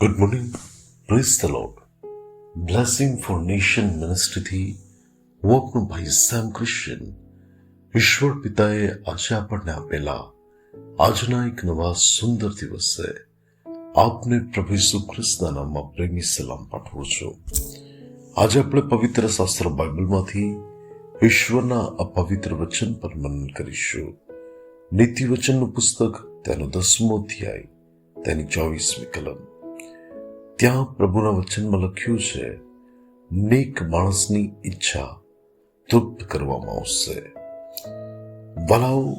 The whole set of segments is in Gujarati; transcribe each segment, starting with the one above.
Good morning praise the Lord blessing for nation મિનિસ્ટ્રીથી હું આપણો ભાઈ સેમ ક્રિશ્ચિયન ઈશ્વર પિતાએ આજે આપણને આપેલા આજના એક નવા સુંદર દિવસે આપને પ્રભુ ઈસુ ખ્રિસ્તના નામમાં પ્રેમી સલામ પાઠવું છું. આજે આપણે પવિત્ર શાસ્ત્ર બાઇબલમાંથી ઈશ્વરના અપવિત્ર વચન પર મનન કરીશું. નીતિ વચનનું પુસ્તક તેનો દસમો અધ્યાય, તેની ચોવીસમી કલમ. ત્યાં પ્રભુના વચનમાં લખ્યું છે, નેક માણસની ઈચ્છા તૃપ્ત કરવામાં આવશે. વલાઓ,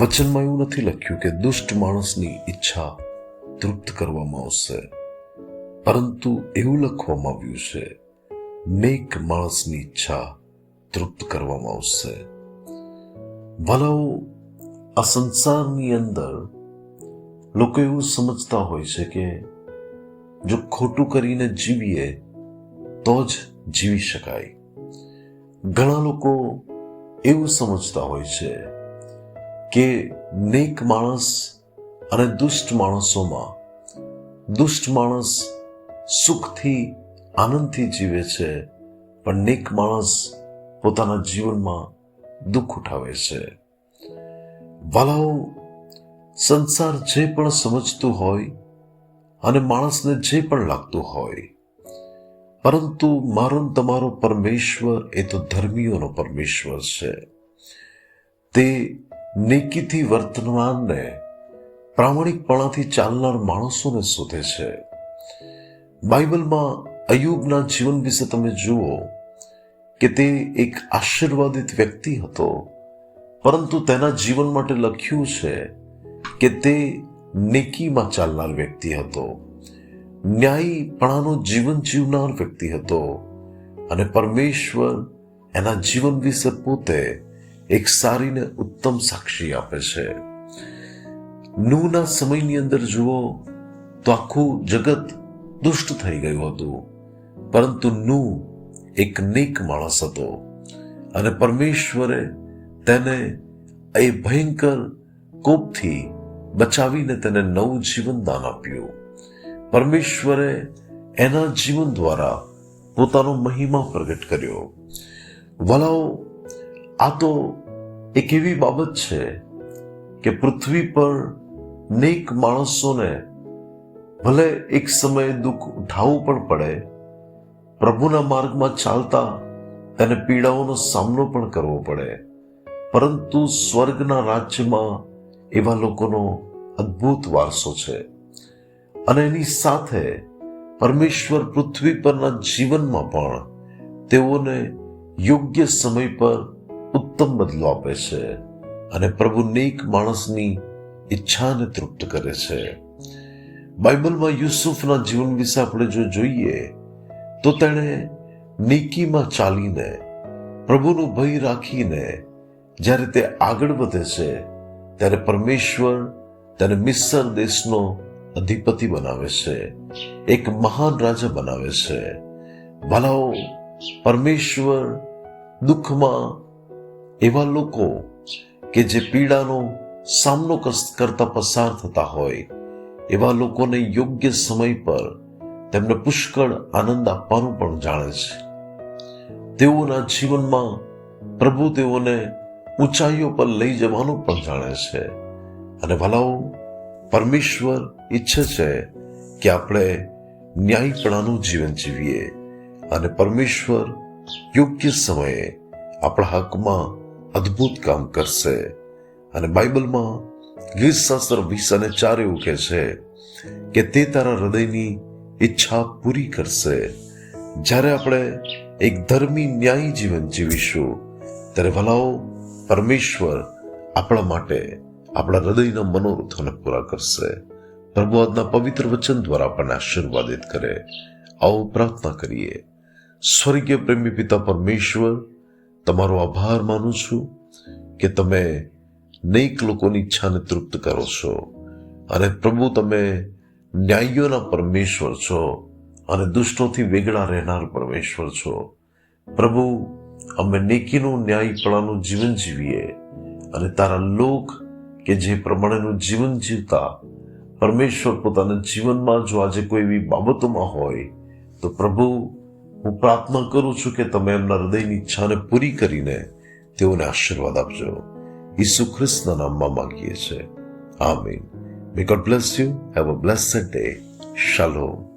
વચનમાં એવું નથી લખ્યું કે દુષ્ટ માણસની ઈચ્છા તૃપ્ત કરવામાં આવશે, પરંતુ એવું લખવામાં આવ્યું છે, નેક માણસની ઈચ્છા તૃપ્ત કરવામાં આવશે. વલાઓ, આ સંસારની અંદર લોકો એવું સમજતા હોય છે કે જો ખોટું કરીને જીવીએ, તો જ જીવી શકાય. ઘણા લોકો એવું સમજતા હોય છે કે નેક માણસ અને દુષ્ટ માણસોમાં દુષ્ટ માણસ સુખથી, આનંદથી જીવે છે, પણ નેક માણસ પોતાના જીવનમાં દુઃખ ઉઠાવે છે. વાલાઓ, સંસાર જે પણ સમજતું હોય અને માણસને જે પણ લાગતું હોય. પરંતુ મારો તમારો પરમેશ્વર એ તો ધર્મીઓનો પરમેશ્વર છે. તે નેકીથી વર્તમાનને પ્રામાણિકપણાથી ચાલનાર માણસોને શોધે છે. બાઇબલમાં અયુબના જીવન વિશે તમે જુઓ કે તે એક આશીર્વાદિત વ્યક્તિ હતો. પરંતુ તેના જીવન માટે લખ્યું છે કે તે નેકીમાં ચાલનાર વ્યક્તિ હતો. ન્યાયીપણાનું જીવન જીવનાર વ્યક્તિ હતો અને પરમેશ્વર એના જીવન વિશે પોતે એક સારી ને ઉત્તમ સાક્ષી આપે છે. નૂના સમયની અંદર જુઓ તો આખું જગત દુષ્ટ થઈ ગયું હતું. પરંતુ નૂ એક નેક માણસ હતો અને પરમેશ્વરે તેને એ ભયંકર કોપથી બચાવીને તેને નવું જીવન દાન આપ્યું. પરમેશ્વરે એના જીવન દ્વારા પોતાનો મહિમા પ્રગટ કર્યો. વલાઓ, આ તો એક એવી બાબત છે કે પૃથ્વી પર નેક માણસોને ભલે એક સમયે દુઃખ ઉઠાવવું પણ પડે, પ્રભુના માર્ગમાં ચાલતા તેને પીડાઓનો સામનો પણ કરવો પડે. પરંતુ સ્વર્ગના રાજ્યમાં એવા લોકોનો અદ્ભુત વારસો છે. અને એની સાથે પરમેશ્વર પૃથ્વી પરના જીવનમાં પણ તેઓને યોગ્ય સમય પર ઉત્તમ બદલો આપે છે અને પ્રભુ નેક માણસની ઈચ્છાને તૃપ્ત કરે છે. બાઇબલમાં યુસુફના જીવન વિશે આપણે જો જોઈએ, તો તેણે નેકીમાં ચાલીને પ્રભુનો ભય રાખીને જ્યારે તે આગળ વધે છે ત્યારે પરમેશ્વર તેને મિસર દેશનો અધિપતિ બનાવે છે, એક મહાન રાજા બનાવે છે. ભલાઓ પરમેશ્વર દુઃખમાં એવા લોકો કે જે પીડાનો સામનો કરતા પસાર થતા હોય, એવા લોકોને યોગ્ય સમય પર તેમને પુષ્કળ આનંદ આપવાનું પણ જાણે છે. તેઓના જીવનમાં પ્રભુ તેઓને ઊંચાઈઓ પર લઈ જવાનું પણ જાણે છે. અને ભલાઓ, પરમેશ્વર ઈચ્છે છે કે આપણે ન્યાયપણાનું જીવન જીવીએ અને પરમેશ્વર યોગ્ય સમયે આપણા હકમાં અદ્ભુત કામ કરશે. અને બાઇબલમાં ગીતશાસ્ત્ર વીસ અને ચાર એવું કહે છે કે તે તારા હૃદયની ઈચ્છા પૂરી કરશે. જ્યારે આપણે એક ધર્મી ન્યાયી જીવન જીવીશું, ત્યારે ભલાઓ પરમેશ્વર આપણા માટે આપણા હૃદયના મનોરથોને પૂરા કરશે. પ્રભુ આજના પવિત્ર વચન દ્વારા આપણને આશીર્વાદિત કરે. આવો પ્રાર્થના કરીએ. સ્વર્ગીય પ્રેમી પિતા પરમેશ્વર, તમારો આભાર માનું છું કે તમે નેક લોકોની ઈચ્છાને તૃપ્ત કરો છો અને પ્રભુ તમે ન્યાયીઓના પરમેશ્વર છો અને દુષ્ટોથી વેગળા રહેનાર પરમેશ્વર છો. પ્રભુ અમે નેકીનું ન્યાયપણાનું જીવન જીવીએ અને તારા લોક કે જે પ્રમાણેનું જીવન જીવતા પરમેશ્વર પોતાના જીવનમાં જો આજે કોઈ એવી બાબતોમાં હોય, તો પ્રભુ, હું પ્રાર્થના કરું છું કે તમે એમના હૃદયની ઈચ્છાને પૂરી કરીને તેઓને આશીર્વાદ આપજો. ઈસુ ખ્રિસ્તના નામમાં માંગીએ છીએ. આમીન. May God bless you have a blessed day shalom